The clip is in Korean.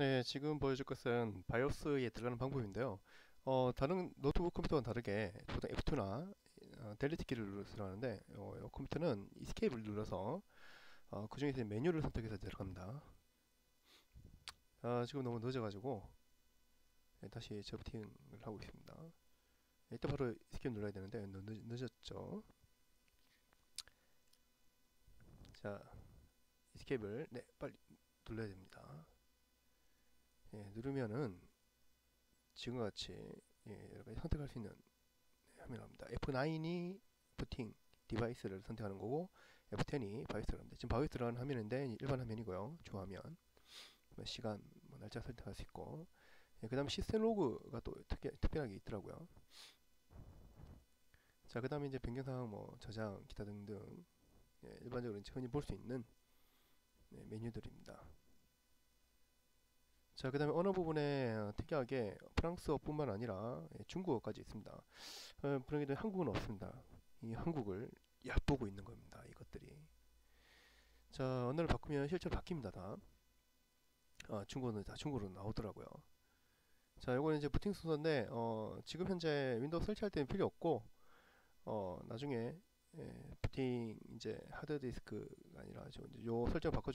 네, 지금 보여줄 것은 바이오스에 들어가는 방법인데요. 어, 다른 노트북 컴퓨터와는 다르게 보통 F2나 어, 델리트 키를 눌러서 들어가는데 어, 이 컴퓨터는 이스케이프를 눌러서 어, 그 중에서 메뉴를 선택해서 들어갑니다. 아, 지금 너무 늦어가지고 네, 다시 재부팅을 하고 있습니다. 네, 이때 바로 이스케이프 눌러야 되는데 늦, 늦었죠. 자, 이스케이프를 네, 빨리 눌러야 됩니다. 예, 누르면은 지금과 같이 예, 여러 가지 선택할 수 있는 네, 화면이 나옵니다. F9이 부팅 디바이스를 선택하는 거고 F10이 바이스를 합니다. 지금 바이스 들어가는 화면인데 일반 화면이고요. 주화면 뭐 시간, 뭐 날짜 설정할 수 있고 예, 그 다음에 시스템 로그가 또 특별, 특별하게 있더라고요. 자, 그 다음에 이제 변경사항 뭐 저장, 기타 등등 예, 일반적으로 이제 흔히 볼 수 있는 네, 메뉴들입니다. 자, 그 다음에 언어 부분에 어, 특이하게 프랑스어뿐만 아니라 예, 중국어까지 있습니다. 어, 그러기도 한국은 없습니다. 이 한국을 얕보고 있는 겁니다. 이것들이. 자, 언어를 바꾸면 실제로 바뀝니다. 다. 아, 중국어는 다 중국어로 나오더라고요. 자, 요거는 이제 부팅 순서인데 어, 지금 현재 윈도우 설치할 때는 필요 없고 어, 나중에 예, 부팅 이제 하드디스크가 아니라 저, 요 설정 바꿔